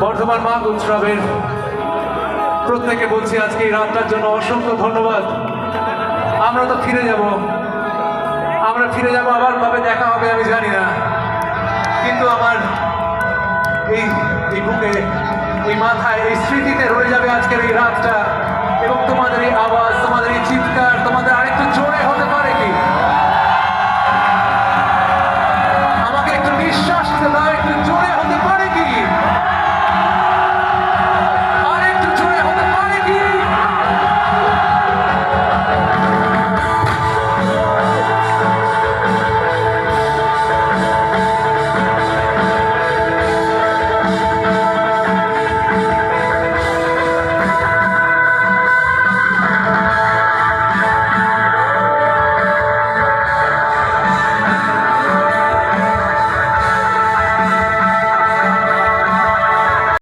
বর্ধমান মাঘ উৎসবের প্রত্যেকে বলছি আজকে এই রাতটার জন্য অসংখ্য ধন্যবাদ। আমরা তো ফিরে যাব। আমরা ফিরে যাব, আবার কবে দেখা হবে আমি জানি না। কিন্তু আমার এই বুকে, এই মাথায়, এই স্মৃতিতে রয়ে যাবে আজকের এই রাত।